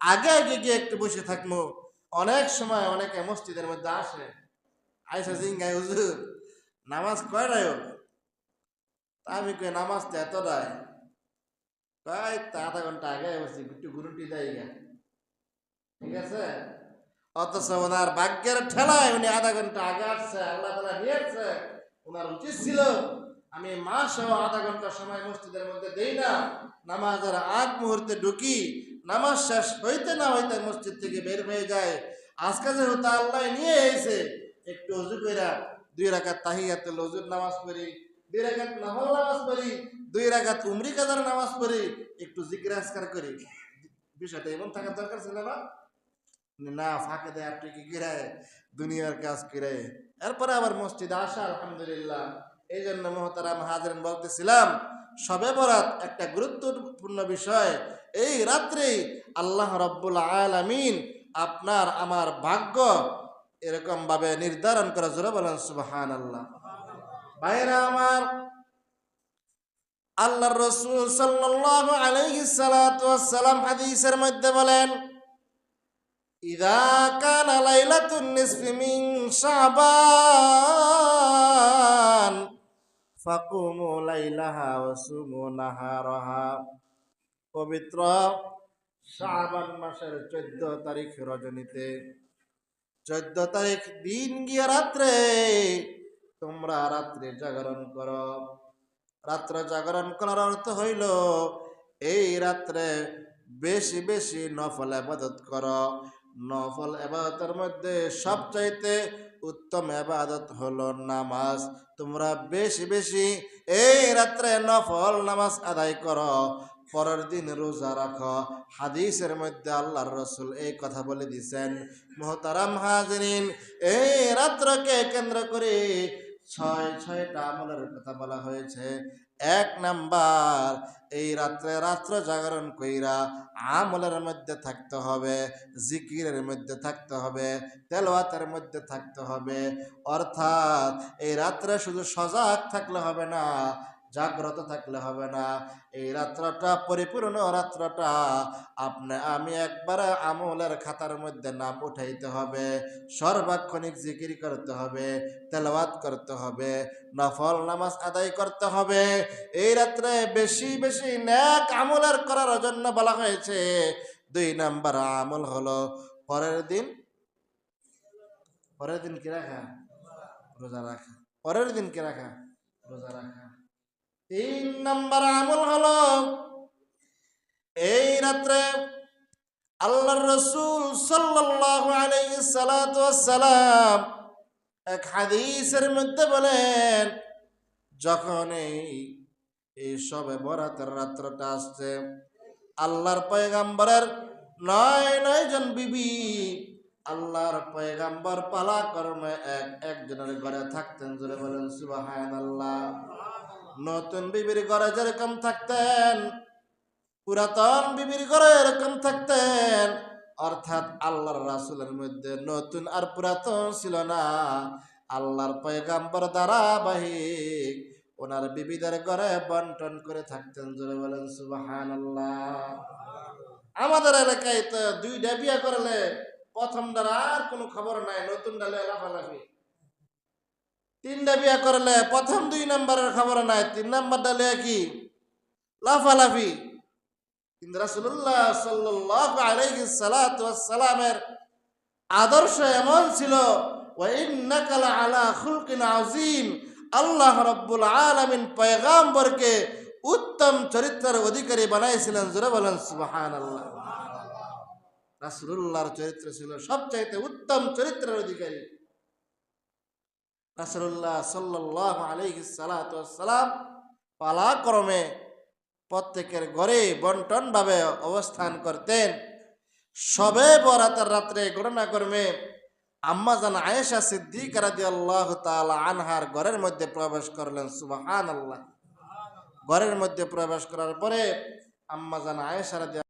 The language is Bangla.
আগে আগে গিয়ে একটু বসে থাকব, অনেক সময় অনেকে মসজিদের মধ্যে আসে আইসা জিঙ্গাই হুজুর, নামাজ কয়টায় হলো আমি কই, নামাজ তো এতটাই কয়, তা আধা ঘণ্টা আগে বসছি, একটু গুরুটি দেয় ঠিক আছে? অথচ ওনার ভাগ্যের ঠেলায় উনি আধা ঘণ্টা আগে আসছে, আল্লাহ তালা নিয়ে আসছে ওনার উচিত ছিল, আমি মাসেও আধা ঘণ্টা সময় মসজিদের মধ্যে দেই না, নামাজের আগ মুহূর্তে ঢুকি নামাজ শেষ হইতে না হইতে মসজিদ থেকে বের হয়ে যায়। আজকে যেহেতু আল্লাহ নিয়ে এসে একটু অজু কইরা দুই রাকাত তাহিয়াতুল অজুর নামাজ পড়ি, দুই রাকাত নফল নামাজ পড়ি, দুই রাকাত উমরি কাজার নামাজ পড়ি, একটু জিজ্ঞাসকার করি। বিষয়টা এমন থাকার দরকার ছিল না। না, ফাঁকে দেয় আপনি কি গিরায় দুনিয়ার কাজ করে এরপরে আবার মসজিদে আসা, আলহামদুলিল্লাহ। এই জন্য মহতারাম হাজরেন বলতেছিলাম সবে বরাত একটা গুরুত্বপূর্ণ বিষয়। এই রাত্রে আল্লাহ রব্বুল আলমিন আপনার, আমার ভাগ্য এরকমভাবে নির্ধারণ করা জোরে বলেন সুবাহান আল্লাহ ভাইরা আমার আল্লাহ রসুল সাল্লাহ আলাইহি সালাম হাদিসের মধ্যে বলেন, ইদা কানা লাইলাতুন নিসফি মিন শাবান। ফাকুমু লাইলাহা ওয়াসুমু নাহারাহা। পবিত্র শাহবান মাসের চোদ্দ তারিখ রজনীতে। চোদ্দ তারিখ দিন গিয়া রাত্রে তোমরা রাত্রে জাগরণ করো। রাত্র জাগরণ করার অর্থ হইল, এই রাত্রে বেশি বেশি নফল আবাদত করো। নফল আবাদতের মধ্যে সবচাইতে উত্তম আবাদত হলো নামাজ। তোমরা বেশি বেশি এই রাত্রে নফল নামাজ আদায় করো। পরের দিন রোজা রাখো। হাদিসের মধ্যে আল্লাহর রসুল এই কথা বলে দিছেন মোহতারাম হাজরিন, এই রাত্রকে কেন্দ্র করে ছয়, ছয়টা আমলের কথা বলা হয়েছে। এক নাম্বার, এই রাত্রে রাত্র জাগরণ কইরা আমলের মধ্যে থাকতে হবে, জিকিরের মধ্যে থাকতে হবে, তেলওয়াতের মধ্যে থাকতে হবে। অর্থাৎ এই রাত্রে শুধু সজাগ থাকলে হবে না জাগ্রত থাকলে হবে না। এই রাত্রটা, পরিপূর্ণ রাত্রটা আপনি, আমি একবার আমলের খাতার মধ্যে নাম উঠাইতে হবে, সর্বাক্ষণিক জিকির করতে হবে, তেলাওয়াত করতে হবে, নফল নামাজ আদায় করতে হবে। এই রাত্রে বেশি বেশি ন্যাক আমলের করার জন্য বলা হয়েছে, দুই নাম্বার আমল হলো পরের দিন পরের দিন কি রাখা? রোজা রাখা। পরের দিন কি রাখা? রোজা রাখা। তিন নাম্বার আমল হলো, এই রাত্রে আল্লাহর রসুল আলাইহি এক হাদিসের মধ্যে বলেন, যখন এই এই সবে বরাতের রাত্রটা আসছে, আল্লাহর পয়গাম্বরের নয় নয় জন বিবি আল্লাহর পয়গাম্বর পালা কর্মে এক, একজনের ঘরে থাকতেন, জোরে বলেন সুবহানাল্লাহ। নতুন বিবির ঘরে যেরকম থাকতেন, পুরাতন বিবির ঘরে এরকম থাকতেন, অর্থাৎ আল্লাহর রাসুলের মধ্যে নতুন আর পুরাতন ছিল না। আল্লাহর পয়গাম্বর ধারাবাহিক ওনার বিবিদের ঘরে বন্টন করে থাকতেন, জোরে বলেন সুবাহান আমাদের এলাকায় তো দুইটা বিয়া করলে প্রথম দ্বারা আর কোনো খবর নাই, নতুন ডালে লাফালাফি। তিনটা বিয়া করলে প্রথম দুই নম্বরের খবর নাই, তিন নম্বর ডালে কি? লাফালাফি। কিন্তু রাসূলুল্লাহ সাল্লাল্লাহু আলাইহি সালাতু সালামের আদর্শ এমন ছিল আলা খুলকিন আযীম। আল্লাহ রাব্বুল আলামিন পয়গাম্বরকে উত্তম চরিত্রের অধিকারী বানাইছিলেন। জোরে বলেন, সুবহানাল্লাহ। রাসূলুল্লাহর চরিত্র ছিল সবচাইতে উত্তম চরিত্রের অধিকারী। রাসূলুল্লাহ সাল্লাল্লাহু আলাইহি সালাতু সালাম পালাক্রমে প্রত্যেকের ঘরে বন্টনভাবে অবস্থান করতেন। সবে বরাতের রাত্রে ঘটনা আম্মা জান আয়েশা সিদ্দিক রাদিয়াল্লাহু তাআলা আনহার ঘরের মধ্যে প্রবেশ করলেন সুবাহান আল্লাহ ঘরের মধ্যে প্রবেশ করার পরে আম্মা জান আয়েশা রাদিয়াল্লাহু